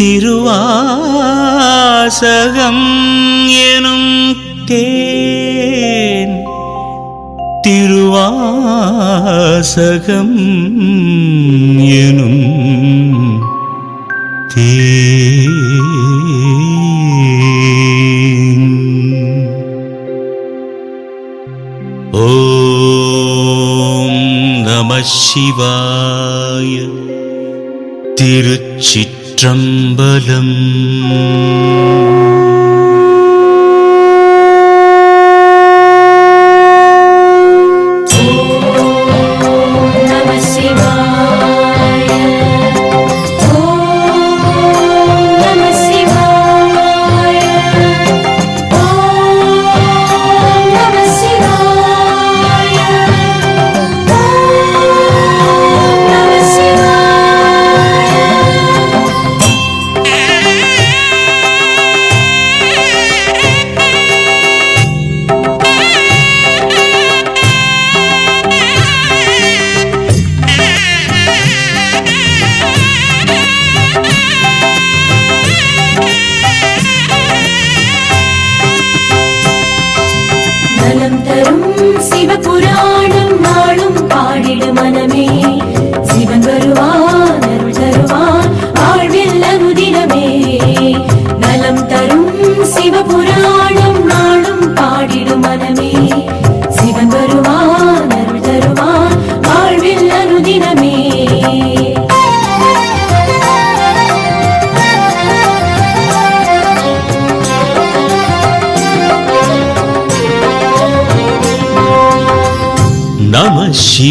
திருவாசகம் எனும் தேன். திருவாசகம் எனும் தேன். ஓம் நம சிவாய. திருச்சி நம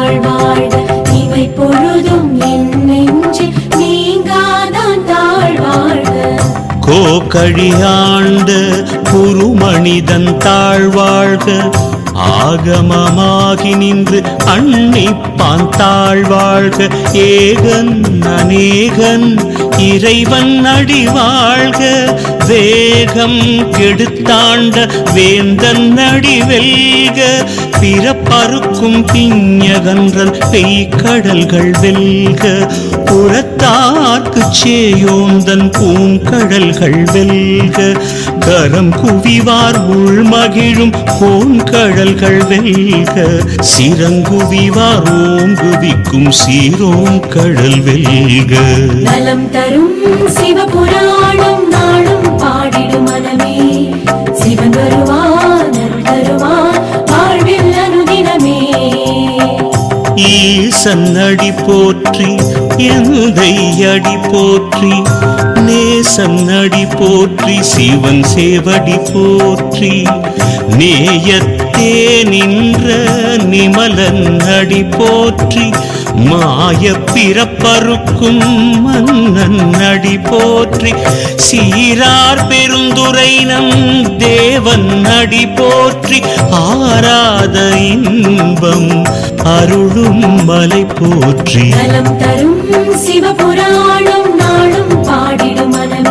நாதன் தாழ் வாழ்க இவை பொழுதும் என் நெஞ்சில் நீங்காதான் தாழ் வாழ்க கோகழியாண்ட தாழ்வாழ்க. ஆகமமாகி நின்று அன்னிப்பான் தாழ்வாழ்க. ஏகன் அநேகன் இறைவன் அடிவாழ்க. வேகம் கெடுத்தாண்ட வேந்தன் அடிவெல்க. பிறப்பறுக்கும் திஞ்சகன்றல் பெய்கடல்கள் வெல்க புறத்தார்க்கு சேயோந்தன் பூங்கடல்கள் வெல்க. கரம் குவிவார் உள்மகிழும் கோண்கடல்கள் வெல்க. சிறங்குவிவார் ஓங்குவிக்கும் சீரோம் கடல் வெல்க. நலம் தரும் சிவபுராணம் நாளும் பாடிடும் மனமே. சிவன் வருவார் ஈசன் போற்றி எந்தை அடி போற்றி நேசன்னடி போற்றி சிவன் சேவடி போற்றி. நேயத்தே நின்ற நிமலன் அடி போற்றி மாய பிறப்பருக்கும் மன்னன் அடி போற்றி சீரார் பெருந்துரை நம் தேவன் அடி போற்றி ஆராத இன்பம் அருளும் மலை போற்றி. தரும் சிவபுராணம் நாளும் பாடிடும் மனமே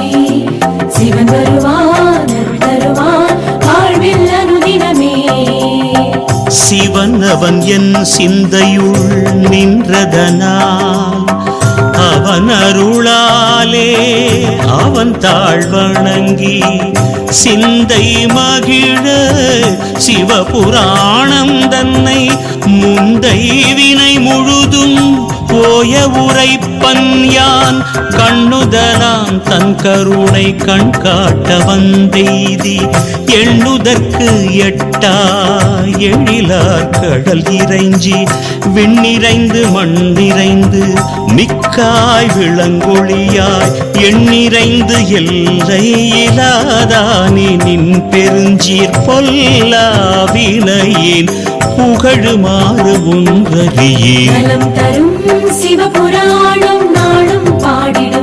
சிவன் அவன் என் சிந்தையுள் நின்றதனால். அவன் அருளாலே அவன் தாழ்வணங்கி சிந்தை மகிழ சிவபுராணம் தன்னை முந்தை வினை முழுதும் போய உரைப்பன் யான். கண்ணுதலாம் தன் கருணை கண் காட்ட வந்தெய்தி எண்ணுதற்கு எட்டா எழிலார் கடல் இறைஞ்சி. விண்ணிறைந்து மண்ணிறைந்து மிக்காய் விளங்கொழியாய் எண்ணிறைந்து எல்லை இலாதானே நின் பெருஞ்சீர் பொல்லாவினையேன் புகழுமாறு ஒன்றறியே நலம் தரும் சிவபுராணம் நாளும் பாடிடும்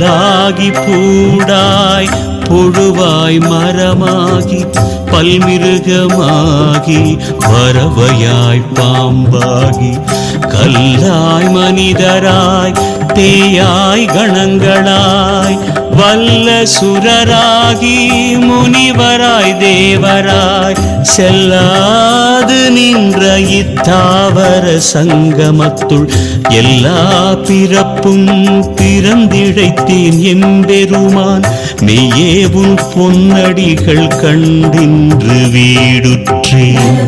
புல்லாகி பூடாய் பொழுவாய் மரமாகி பல்மிருகமாகி பறவையாய் பாம்பாகி கல்லாய் மனிதராய் பேயாய் கணங்களாய் வல்ல சுரராகி முனிவராய் தேவராய் செல்லாது நின்ற இத்தாவர சங்கமத்துள் எல்லா பிறப்பும் பிறந்திழைத்தேன் எம்பெருமான் மெய்யே உன் பொன்னடிகள் கண்டின்று வீடுற்றேன்.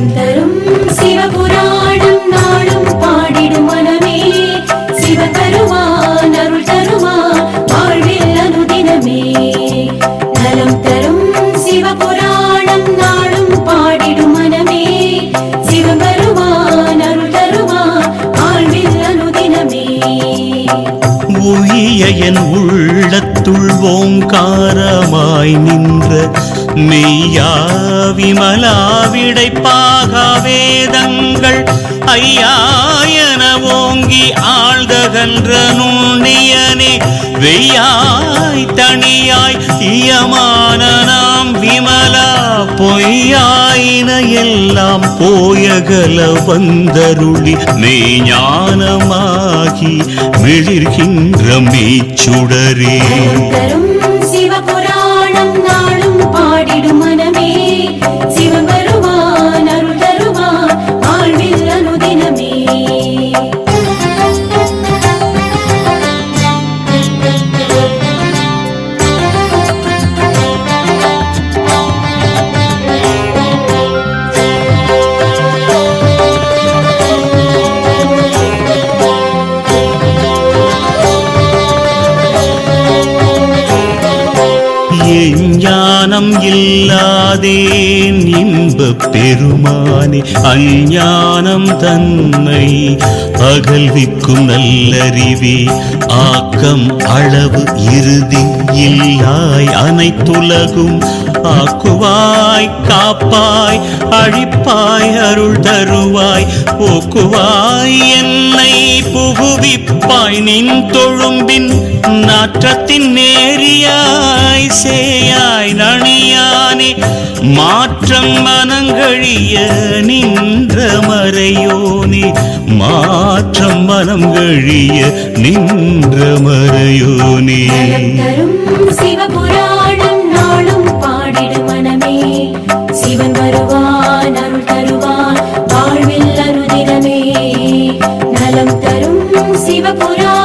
என் உள்ளத்துள் ஓங்காரமாய் நின்ற மெய்யா விமலாவிடை விடைப்பாக வேதங்கள் ஐயாயன ஓங்கி ஆழ்தகன்ற நுண்ணியனே வெய்யாய் தனியாய் இயமான நாம் விமலா பொய்யாயின எல்லாம் போயகல வந்தருளி மெய்ஞானமாகி மிளிர்கின்ற மெய்ச்சுடரே சிவபுராணம் நாளும் பாடிடும் மனமே. சிவன் இல்லாதேன் இன்பப் பெருமானே அஞ்ஞானம் தன்னை அகழ்விக்கும் நல்லறிவே. ஆக்கம் அளவு இறுதி இல்லாய் அனைத்துலகும் ஆக்குவாய் காப்பாய் அழிப்பாய் அருள் தருவாய். போக்குவாய் என்னை புகுவிப்பாய். நின் தொழும்பின் நாற்றத்தின் நேரியாய் சேயாய் நணியானே மாற்றம் மனங்கழிய நின்ற மறையோனே. மாற்றம் மனம் கழிய நின்ற மறையோனே சிவபுராணம் நாளும் பாடிடும் மனமே. சிவன் வருவான் அருள் தருவான் வாழ்வில் அனுதினமே. நலம் தரும் சிவபுராணம்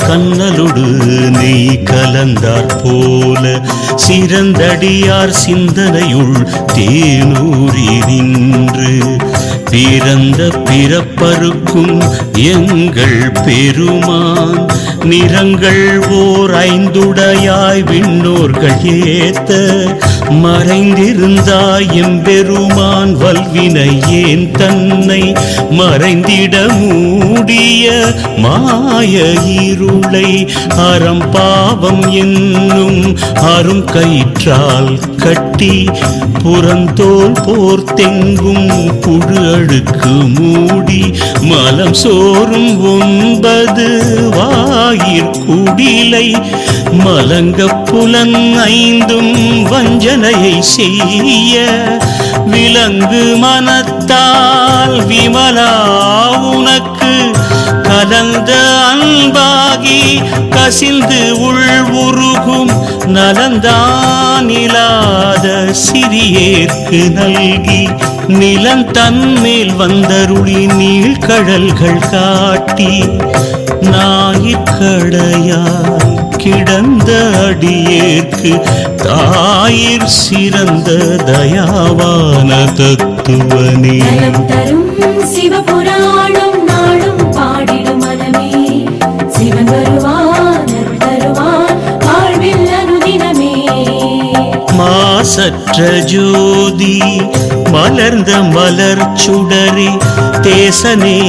கண்ணல் கண்ணலுடு நெய் கலந்தார் போல சிறந்தடியார் சிந்தனையுள் தேனூரி நின்று பிறந்த பிறப்பருக்கும் எங்கள் பெருமான் நிறங்கள் ஓர் ஐந்துடையாய் விண்ணோர்கள் ஏத்த மறைந்திருந்தாய் எம்பெருமான் வல்வினை ஏன் தன்னை மறைந்திட மூடிய மாய இருளை அறம் பாவம் என்னும் அரும் கயிற்றால் கட்டி புறந்தோல் போர்த்தெங்கும் புழு அழுக்கு மூடி மலம் சோறும் ஒன்பது வாயிற்குடிலை மலங்க புலன் ஐந்தும் வஞ்சனையை செய்ய விலங்கு மனத்தால் விமலா உனக்கு கலந்த அன்பாகி கசிந்து உள் உருகும் நலந்தான் சிறியேற்கு நல்கி நிலம் தன்மேல் வந்தருளி நீழ்கடல்கள் காட்டி ஞாயிற்கடையாய் கிடந்த அடியேற்கு தாயிற் சிறந்த தயாவான தத்துவனே. தரும் சிவபுராணம் நாளும் பாடி மாசற்ற ஜோதி மலர்ந்த மலர் சுடரி தேசனே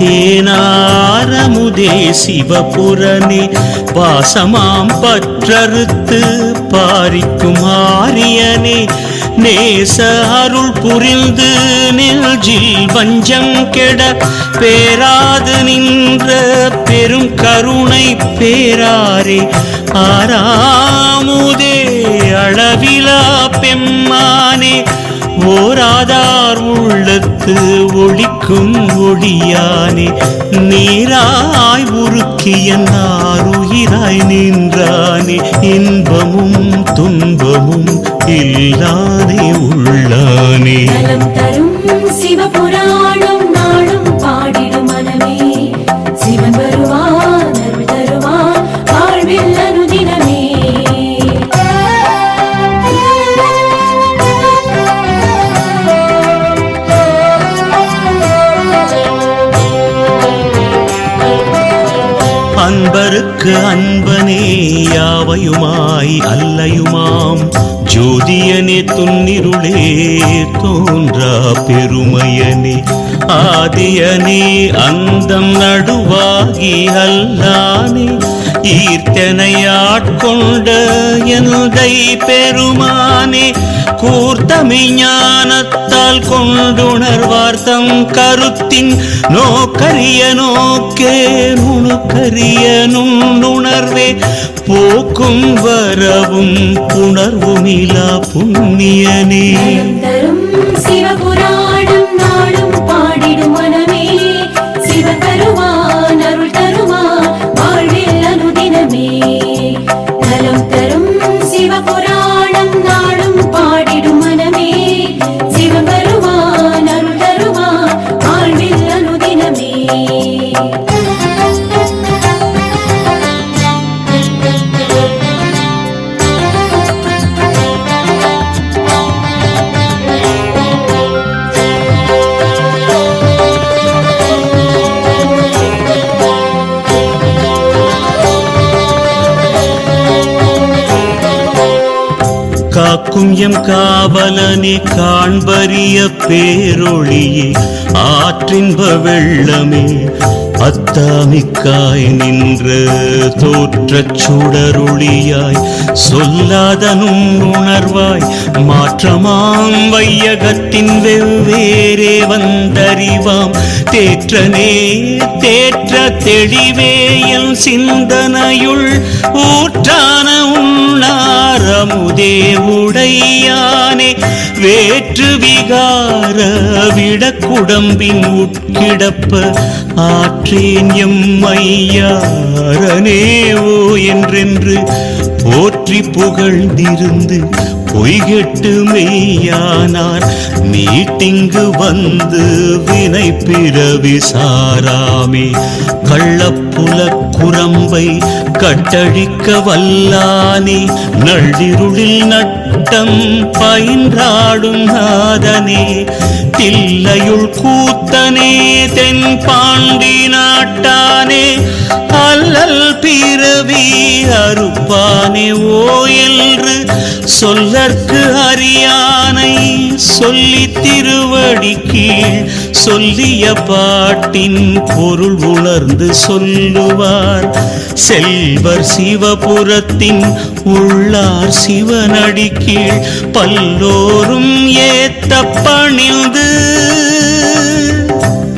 தேனாரமுதே சிவபுரனே. பாசமாம் பற்றறுத்து பாரிக்கும் ஆரியனே. நேச அருள் புரிந்து நெல்ஜில் வஞ்சம் கெட பேராது நின்ற பெரும் கருணை பேராரே. ஆராமுதே அளவிலா பெம்மானே. ஓராதார் உள்ளத்து ஒளிக்கும் ஒளியானே. நீராய் உருக்கிய நாருயிராய் நின்றானே. இன்பமும் துன்பமும் இல்லானே உள்ளானே. தரும் சிவபுராணம் அன்பருக்கு அன்பனே யாவையுமாய் அல்லையுமாம். ஜோதியனே துன்னிருளே தோன்றா பெருமையனே. ஆதியனே அந்தம் நடுவாகி அல்லானே. ஈர்த்தனையாட்கொண்ட எந்தை பெருமானே. கூர்த்தமிஞானத்தால் கொண்டுணர்வார்த்தம் கருத்தின் நோக்கரிய நோக்கே நுணுக்கரிய நுண்ணுணர்வே. போக்கும் வரவும் புணர்வுமிலா புண்ணியனே. சிவபுரா காக்கும் எம் காவலனே காண்பறிய பேரொழியே ஆற்றின்ப வெள்ளமே அத்தாமிக்காய் நின்று தோற்றச் சுடருளியாய் சொல்லாதனும் உணர்வாய் மாற்றமாம் வையகத்தின் வெவ்வேறே வந்தறிவாம். தேற்றனே தேற்ற தெளிவே என் சிந்தனையுள் ஊற்றான உண்ணாரமுதே உடையானே. வேற்று விகார விடக்குடம்பின் உட்கிடப்ப ஆற்ற ஆற்றேன் எம் ஐயாரனே ஓ என்றென்று போற்றி புகழ்ந்திருந்து பொய்கெட்டு மெய்யானார். நீட்டிங்கு வந்து வினை பிறவி சாராமே. கள்ளப்புல குரம்பை கட்டழிக்க வல்லானே. நள்ளிருளில் நட்டம் பயின்றாடும் நாதனே. தில்லையுள் கூத்தனே தென் பாண்டி நாட்டானே. அல்லல் பிறவி அறுப்பானே ஓ என்று சொல்லற்கு அறியானை சொல்லி திருவடி கீழ் சொல்லிய பாட்டின் பொருள் உணர்ந்து சொல்லுவார். செல்வர் சிவபுரத்தின் உள்ளார் சிவனடி கீழ் பல்லோரும் ஏத்த பணிந்து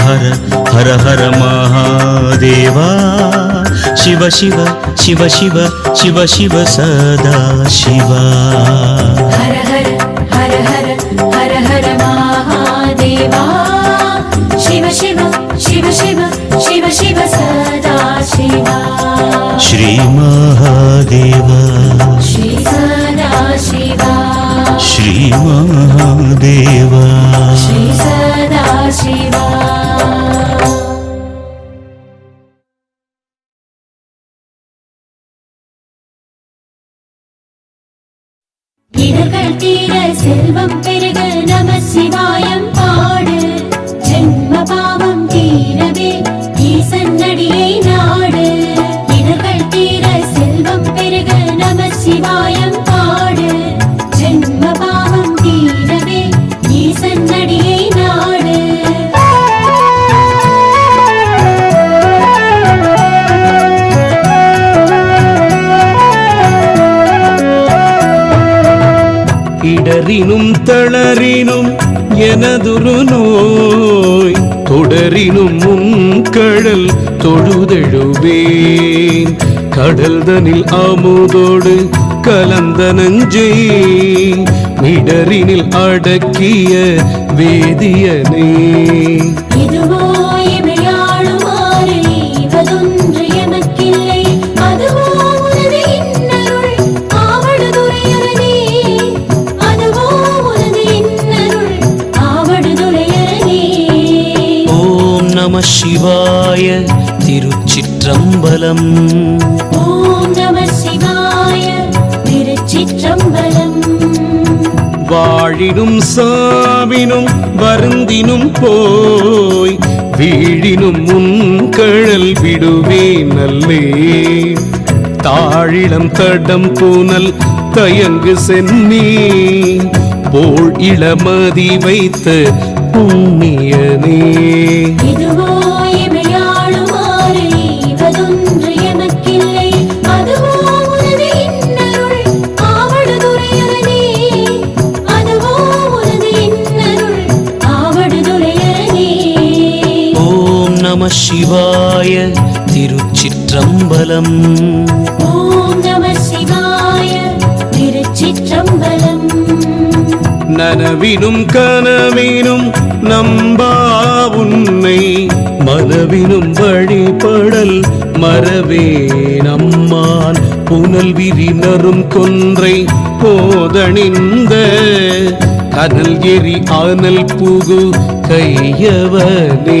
हर हर हर महादेवा। शिव शिव शिव शिव शिव शिव सदा शिवा। शिव शिव शिव शिव शिव शिव सदा श्री महादेव। श्री सदा श्री महादेवा। श्री सदा செல்வம் பெருக நம சிவாயம் பாடு. ஜென்ம பாவம் தீரவே ஈசன் நடிகை நாடு. இடர்கள் தீர செல்வம் பெருக நம சிவாயம் தொடரினும் தளரினும் எனதுரு நோய். தொடரினும் கடல் தொழுதெழுவேன். கடல்தனில் அமுதோடு கலந்த நஞ்சை மிடரினில் அடக்கிய வேதியனே. சிவாய திருச்சிற்றம்பலம். ஓம் நம சிவாய திருச்சிற்றம்பலம். வாழினும் சாவினும் வருந்தினும் போய் வீழினும் முன்கழல் விடுவேன் நல்லே தாழிளம் தடம் பூனல் தயங்கு சென்னி. போல் இளமதி வைத்த புண்ணியனே. சிவாய திருச்சிற்றம்பலம். ஓம் நம சிவாய திருச்சிற்றம்பலம். நனவினும் கனவினும் நம்பா உன்னை மனவினும் வழிபடல் மறவே நம்மான். புனல் விரினரும் கொன்றை போதணிந்த கனல் எரி ஆனல் புகு கையவனே.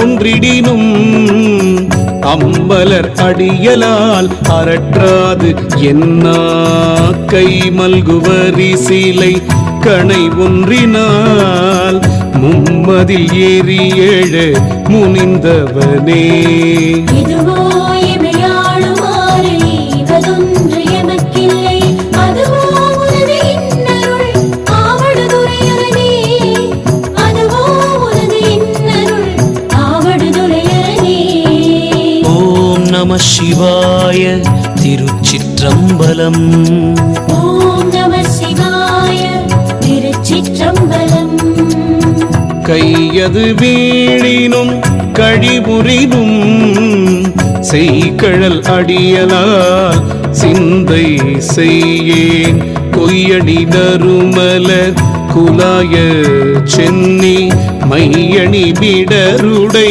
தோன்றிடினும் அம்பலர் அடியலால் அரற்றாது என்னா கை மல்குவரி சிலை கணை ஒன்றினால் மும்மதில் ஏறி ஏழ முனிந்தவனே. நம சிவாய திருச்சிற்றம்பலம். ஓம் நம சிவாய திருச்சிற்றம்பலம். கையது வீழினும் கழிபுரினும் செய்கழல் அடியலால் சிந்தை செய்யேன். கொய்யடி நறுமலர் குலாய சென்னி மையணி விடருடை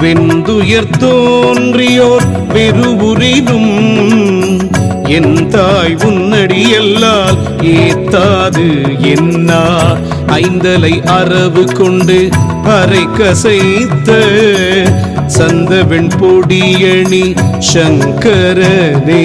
வெந்துயர் தோன்றியோர் பெருவுரிதும். என் தாய் உன்னடியல்லால் ஏத்தாது என்னா. ஐந்தலை அரவு கொண்டு அரை கசைத்த சந்தவெண் பொடியணி சங்கரனே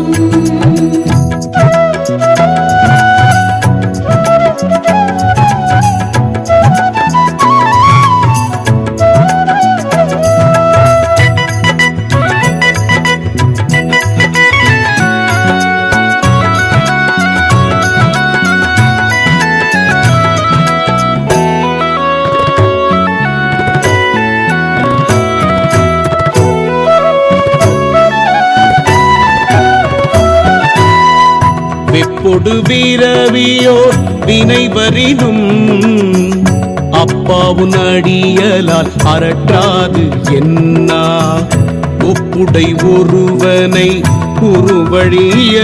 பிறவியோ வீரவியோர் வினைவரினும் அப்பாவும் அடியலால் அரற்றாது என்னா? ஒப்புடை ஒருவனை உருவழிய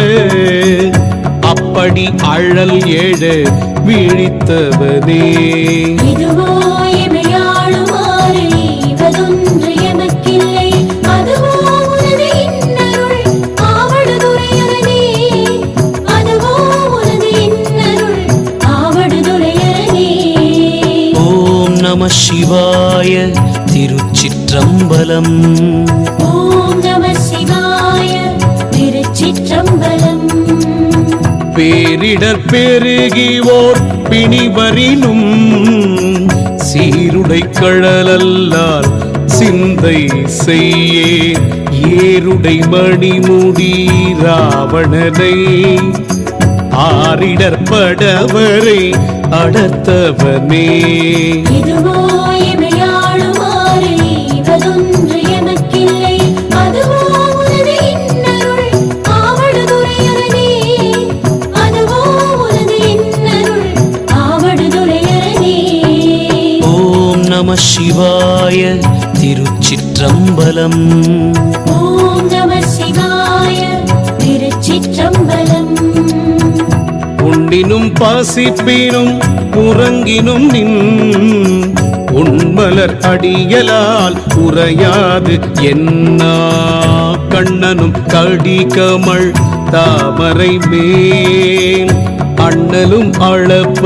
அப்படி அழல் எழ விழித்தவனே. சிவாய திருச்சிற்றம்பலம். ஓம் நம சிவாய திருச்சிற்றம்பலம். பேரிடர் பெருகிவோர் பிணிவரினும் சீருடை கழலல்லால் சிந்தை செய்யே ஏருடை மணிமுடி ராவணனை ஆரிடர் படவரை அடர்த்தவனே நம சிவாய திருச்சிற்றம்பலம். ஓம் நம உண்டினும் பாசிப்பினும் உறங்கினும் நின். உண்மலர் அடியலால் உறையாது என்ன. கண்ணனும் கடி கமழ் தாமரை மேல். அண்ணலும் அளப்பரிதாயவனே.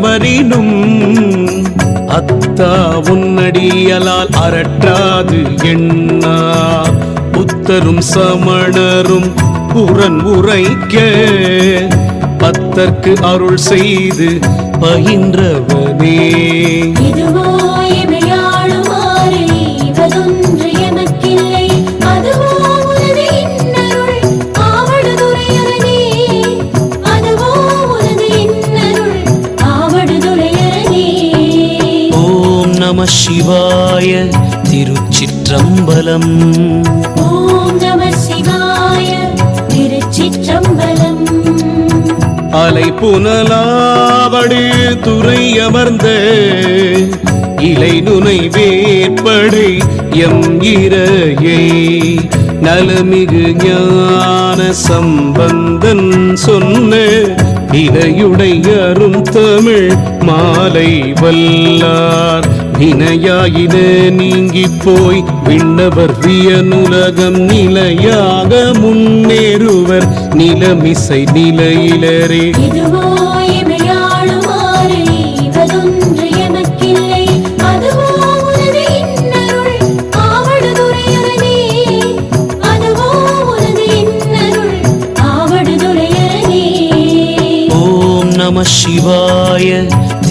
பித்தொடு அத்தா உன்னடியலால் அரற்றாது எண்ணா. புத்தரும் சமணரும் புறன் உரைக்க பத்தர்க்கு அருள் செய்து பயின்றவனே. சிவாய திருச்சிற்றம்பலம். ஓம் நம சிவாய திருச்சிற்றம்பலம். அலை புனலாவடு துறை அமர்ந்த இலை நுனை வேற்படை எம் இரையை நலமிகு ஞான சம்பந்தன் சொன்ன இலையுடைய அரும் தமிழ் மாலை வல்லார். வினையாயின நீங்கி போய் விண்ணவர் வியனுலகம் நிலையாக முன்னேறுவர் நிலமிசை நிலையிலரே. நம சிவாய